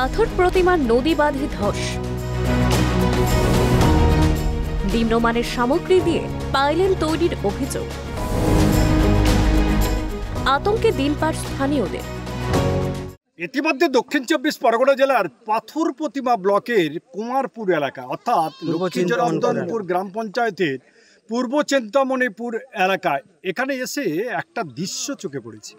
পাথর প্রতিমার নদী বাঁধে ধস। নিম্নমানের সামগ্রী দিয়ে পাইলেন তৈরির অভিযোগ। আতঙ্কে দিন পার স্থানীয়দের। ইতিমধ্যে দক্ষিণ চব্বিশ পরগনা জেলার পাথর প্রতিমা ব্লকের কুমারপুর এলাকা অর্থাৎ লক্ষ্মীচরন্দনপুর গ্রাম পঞ্চায়েতের পূর্ব চিন্তামণিপুর এলাকায় এখানে এসে একটা দৃশ্য চোখে পড়েছে।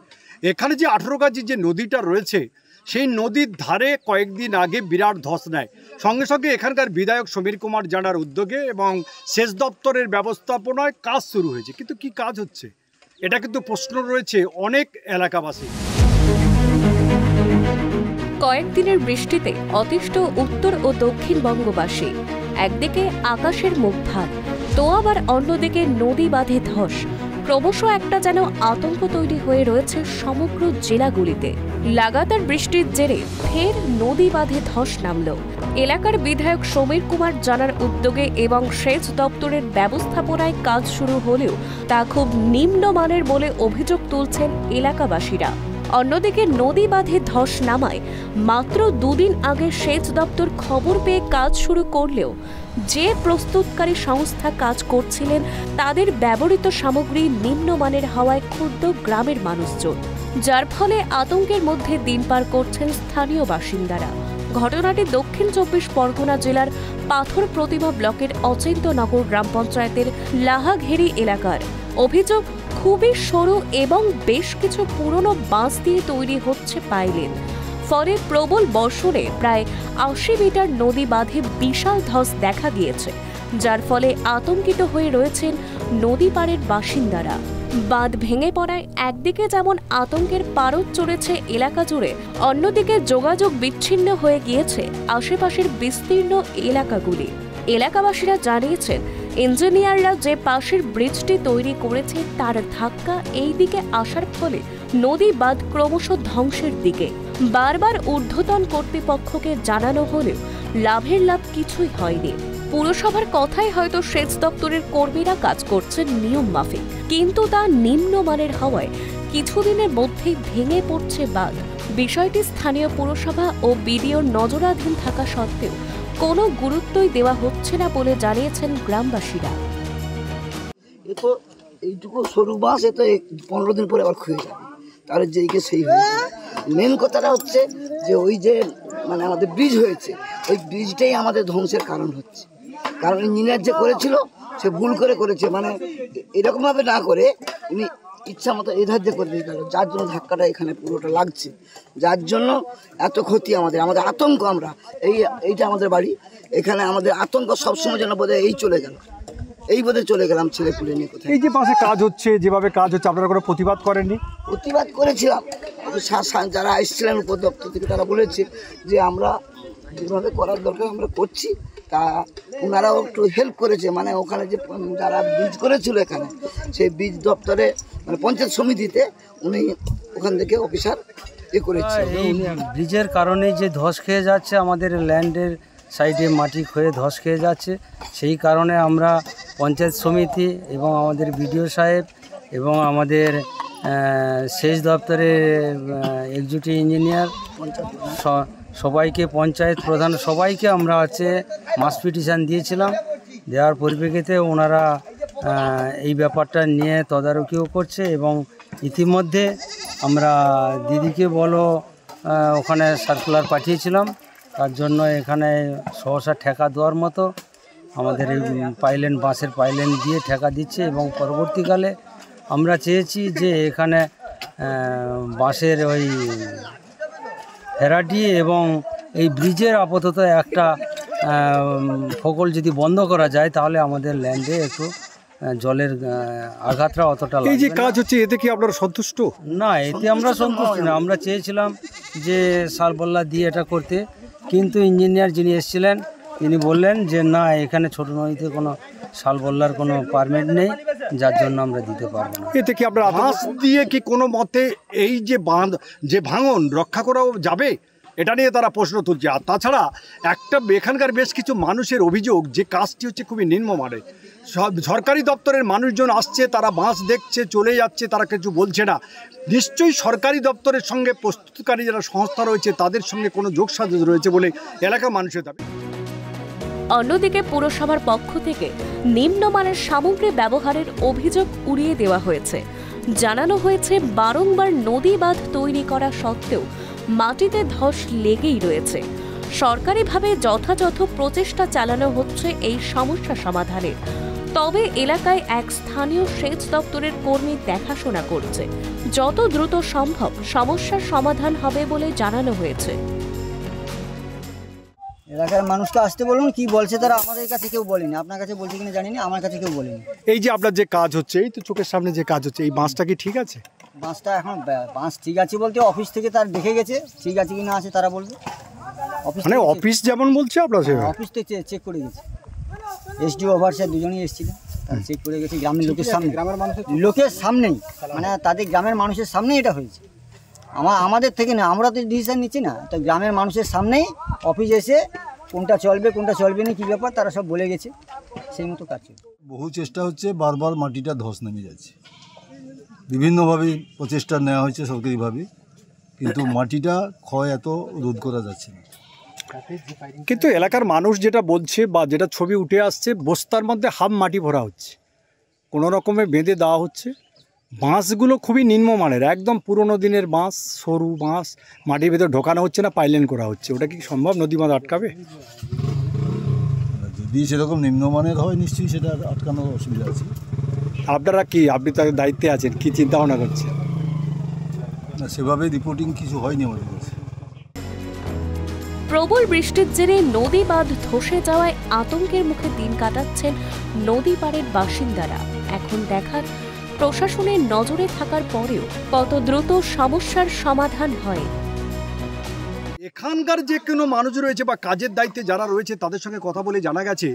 এখানে যে আঠেরো গাছি যে নদীটা রয়েছে সেই নদীর ধারে কয়েকদিন আগে বিরাট ধস নেয়। সঙ্গে সঙ্গে এখানকার বিধায়ক সমীর কুমার জানার উদ্যোগে এবং সেচ দপ্তরের ব্যবস্থাপনায় কাজ শুরু হয়েছে। কিন্তু কি কাজ হচ্ছে? এটা কিন্তু প্রশ্ন রয়েছে অনেক এলাকাবাসী কয়েকদিনের বৃষ্টিতে অতিষ্ঠ উত্তর ও দক্ষিণ বঙ্গবাসী, একদিকে আকাশের মুখ ভার, তো আবার অন্যদিকে নদী বাঁধে ধস। ক্রমশ একটা যেন আতঙ্ক তৈরি হয়ে রয়েছে সমগ্র জেলাগুলিতে। লাগাতার বৃষ্টির জেরে ফের নদী বাঁধে ধস নামল। এলাকার বিধায়ক সমীর কুমার জানার উদ্যোগে এবং সেচ দপ্তরের ব্যবস্থাপনায় কাজ শুরু হলেও তা খুব নিম্নমানের বলে অভিযোগ তুলছেন এলাকাবাসীরা। অন্যদিকে নদী বাঁধে ধস নামায়। মাত্র দুদিন আগে সেচ দপ্তর খবর পেয়ে কাজ শুরু করলেও যে প্রস্তুতকারী সংস্থা কাজ করছিলেন, তাদের ব্যবহৃত সামগ্রী নিম্নমানের হওয়ায় ক্ষুব্ধ গ্রামের মানুষজন, যার ফলে আতঙ্কের মধ্যে দিন পার করছেন স্থানীয় বাসিন্দারা। ঘটনাটি দক্ষিণ চব্বিশ পরগনা জেলার পাথর প্রতিমা ব্লকের অচিন্তনগর গ্রাম পঞ্চায়েতের লাহাঘেরি এলাকার। অভিযোগ খুবই সরু এবং বেশ কিছু পুরনো বাঁশ দিয়ে তৈরি হচ্ছে পাইলেন। ফলে প্রবল বর্ষণে প্রায় আশি মিটার নদী বাঁধে বিশাল ধস দেখা গিয়েছে যার ফলে আতঙ্কিত হয়ে রয়েছেন নদী পাড়ের বাসিন্দারা। বাঁধ ভেঙে পড়ায় একদিকে যেমন আতঙ্কের পারদ চড়েছে এলাকা জুড়ে, অন্যদিকে যোগাযোগ বিচ্ছিন্ন হয়ে গিয়েছে আশেপাশের বিস্তীর্ণ এলাকাগুলি। এলাকাবাসীরা জানিয়েছেন ইঞ্জিনিয়াররা যে পাশের ব্রিজটি তৈরি করেছে, তার ধাক্কা এই দিকে আসার ফলে নদী বাঁধ ক্রমশ ধ্বংসের দিকে। বারবার ঊর্ধ্বতন কর্তৃপক্ষকে জানানো হলেও লাভের লাভ কিছুই হয়নি। পুরসভার কথাই হয়তো সেচ দপ্তরের কর্মীরা কাজ করছেন নিয়ম মাফিক, কিন্তু তা নিম্নমানের হওয়ায় কিছুদিনের মধ্যেই ভেঙে পড়ছে বাঁধ। বিষয়টি স্থানীয় পুরসভা ও বিডিওর নজরাধীন থাকা সত্ত্বেও কোনো গুরুত্বই দেওয়া হচ্ছে না বলে জানিয়েছেন গ্রামবাসীরা। তো এইটুকু সরু বাঁশ এ তো পনেরো দিন পরে আবার খুঁয়ে যাবে। তাহলে যেইকে সেই হয়ে মেন কথাটা হচ্ছে যে ওই যে মানে আমাদের ব্রিজ হয়েছে, ওই ব্রিজটাই আমাদের ধ্বংসের কারণ হচ্ছে। কারণ ইঞ্জিনিয়ার যে করেছিল, সে ভুল করে করেছে। মানে এরকমভাবে না করে, উনি ইচ্ছা মতো এই ধার্য করে দিতে পারে যার জন্য ধাক্কাটা এখানে পুরোটা লাগছে। যার জন্য এত ক্ষতি আমাদের আমাদের আতঙ্ক আমরা। এই এইটা আমাদের বাড়ি। এখানে আমাদের আতঙ্ক সবসময় যেন বোধহয় এই চলে গেল। এই বোধহয় চলে গেলাম ছেলে পুলে নিয়ে কোথায়। এই যে পাশে কাজ হচ্ছে যেভাবে কাজ হচ্ছে আপনারা কোনো প্রতিবাদ করেননি? প্রতিবাদ করেছিলাম। যারা এসেছিলেন উপদপ্তর থেকে তারা বলেছে যে আমরা যেভাবে করার দরকার আমরা করছি তা ওনারাও একটু হেল্প করেছে মানে ওখানে যে যারা বীজ করেছিল এখানে সেই বীজ দপ্তরে মানে পঞ্চায়েত সমিতিতে উনি ওখান থেকে অফিসার এ করেছে। এই ব্রিজের কারণে যে ধস খেয়ে যাচ্ছে আমাদের ল্যান্ডের সাইডে মাটি ক্ষয়ে ধস খেয়ে যাচ্ছে সেই কারণে আমরা পঞ্চায়েত সমিতি এবং আমাদের বিডিও সাহেব এবং আমাদের সেচ দপ্তরের এক্সিকিউটিভ ইঞ্জিনিয়ার সবাইকে, পঞ্চায়েত প্রধান সবাইকে আমরা হচ্ছে মাস পিটিশান দিয়েছিলাম। দেওয়ার পরিপ্রেক্ষিতে ওনারা এই ব্যাপারটা নিয়ে তদারকিও করছে এবং ইতিমধ্যে আমরা দিদিকে বলো ওখানে সার্কুলার পাঠিয়েছিলাম। তার জন্য এখানে সহসা ঠেকা দেওয়ার মতো আমাদের এই পাইলেন বাঁশের পাইলেন দিয়ে ঠেকা দিচ্ছে এবং পরবর্তীকালে আমরা চেয়েছি যে এখানে বাঁশের ওই ফেরাটি এবং এই ব্রিজের আপাতত একটা ফকল যদি বন্ধ করা যায় তাহলে আমাদের ল্যান্ডে একটু জলের আঘাতটা অতটা এই যে কাজ হচ্ছে এতে কি আপনারা সন্তুষ্ট? না এতে আমরা সন্তুষ্ট না। আমরা চেয়েছিলাম যে সালবল্লা দিয়ে এটা করতে কিন্তু ইঞ্জিনিয়ার যিনি এসেছিলেন তিনি বললেন যে না এখানে ছোট নদীতে কোনো শালবল্লার কোনো পারমিট নেই যার জন্য আমরা দিতে পারব না। এতে কি আপনারা বাঁশ দিয়ে কি কোনো মতে এই যে বাঁধ যে ভাঙন রক্ষা করাও যাবে? এটা নিয়ে তারা প্রশ্ন তুলছে। আর তাছাড়া একটা এখানকার বেশ কিছু মানুষের অভিযোগ যে কাজটি হচ্ছে খুবই নিম্নমানের সব সরকারি দপ্তরের মানুষজন আসছে তারা বাঁশ দেখছে চলে যাচ্ছে তারা কিছু বলছে না। নিশ্চয়ই সরকারি দপ্তরের সঙ্গে প্রস্তুতকারী যারা সংস্থা রয়েছে তাদের সঙ্গে কোনো যোগসাজ রয়েছে বলে এলাকার মানুষের দাবি। অন্যদিকে পুরসভার পক্ষ থেকে নিম্নমানের সামগ্রী ব্যবহারের অভিযোগ উড়িয়ে দেওয়া হয়েছে। জানানো হয়েছে, বারংবার নদী বাঁধ তৈরি করা সত্ত্বেও মাটিতে ধস লেগেই রয়েছে। সরকারিভাবে যথাযথ প্রচেষ্টা চালানো হচ্ছে এই সমস্যা সমাধানের। তবে এলাকায় এক স্থানীয় সেচ দপ্তরের কর্মী দেখাশোনা করছে। যত দ্রুত সম্ভব সমস্যার সমাধান হবে বলে জানানো হয়েছে। এলাকার মানুষকে আসতে বলুন কি বলছে তারা আমাদের কাছে কেউ বলেনি। আপনার কাছে বলছে কিনা জানি না আমার কাছে কেউ বলেনি। এই যে আপনার যে কাজ হচ্ছে এই তো চোখের সামনে যে কাজ হচ্ছে এই বাঁশটা কি ঠিক আছে? বাঁশটা এখন বাঁশ ঠিক আছে বলতে অফিস থেকে তার দেখে গেছে ঠিক আছে কি না আছে তারা বলবে। অফিস মানে অফিস যেমন বলছে আপনার হ্যাঁ, সেভাবে অফিস থেকে চেক করে গেছে। এসডিও ওভার স্যার দুজনেই এসেছিল চেক করে গেছে গ্রামের লোকের সামনে। গ্রামের মানুষের লোকের সামনেই মানে তাদের গ্রামের মানুষের সামনেই এটা হয়েছে। আমার আমাদের থেকে না আমরা তো ডিসিশন নিচ্ছি না। তো গ্রামের মানুষের সামনেই অফিস এসে কোনটা চলবে কোনটা চলবে না কী ব্যাপার তারা সব বলে গেছে। সেই মতো কাজ চলছে। বহু চেষ্টা হচ্ছে বারবার মাটিটা ধস নেমে যাচ্ছে। বিভিন্নভাবে প্রচেষ্টা নেওয়া হয়েছে সরকারিভাবে কিন্তু মাটিটা ক্ষয় এত রোধ করা যাচ্ছে না। কিন্তু এলাকার মানুষ যেটা বলছে বা যেটা ছবি উঠে আসছে বস্তার মধ্যে হাফ মাটি ভরা হচ্ছে। কোনো রকমে বেঁধে দেওয়া হচ্ছে। বাঁশগুলো খুবই নিম্নমানের একদম পুরনো দিনের বাঁশ সরু বাঁশ মাটির ভেতরে ঢোকানো হচ্ছে না পাইলেন করা হচ্ছে। ওটা কি সম্ভব? নদী বাঁধ আটকাবে? যদি সেরকম নিম্নমানের হয় নিশ্চয়ই সেটা আটকানোর অসুবিধা আছে। আপনারা কি আপনি তাদের দায়িত্বে আছেন কি চিন্তা ভাবনা করছেন? না সেভাবে রিপোর্টিং কিছু হয়নি আমাদের কাছে। প্রবল বৃষ্টির জেরে নদী বাঁধ ধসে যাওয়ায় আতঙ্কের মুখে দিন কাটাচ্ছেন নদী পাড়ের বাসিন্দারা। এখন দেখার প্রশাসনের নজরে থাকার পরেও কত দ্রুত সমস্যার সমাধান হয়। এখানকার যে কোনো মানুষ রয়েছে বা কাজের দায়িত্বে যারা রয়েছে, তাদের সঙ্গে কথা বলে জানা গেছে,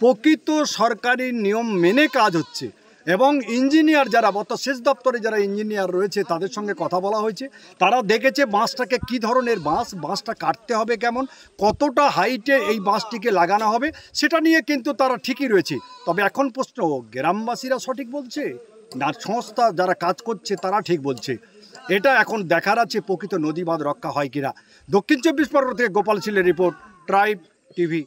প্রকৃত সরকারি নিয়ম মেনে কাজ হচ্ছে এবং ইঞ্জিনিয়ার যারা, অর্থাৎ সেচ দপ্তরে যারা ইঞ্জিনিয়ার রয়েছে, তাদের সঙ্গে কথা বলা হয়েছে। তারা দেখেছে বাঁশটাকে কি ধরনের বাঁশ, বাঁশটা কাটতে হবে কেমন, কতটা হাইটে এই বাঁশটিকে লাগানো হবে, সেটা নিয়ে কিন্তু তারা ঠিকই রয়েছে। তবে এখন প্রশ্ন, গ্রামবাসীরা সঠিক বলছে? না সংস্থা যারা কাজ করছে, তারা ঠিক বলছে। এটা এখন দেখার আছে প্রকৃত নদী বাঁধ রক্ষা হয় কিনা। দক্ষিণ চব্বিশ পরগনা থেকে গোপাল শিলের রিপোর্ট ট্রাইব টিভি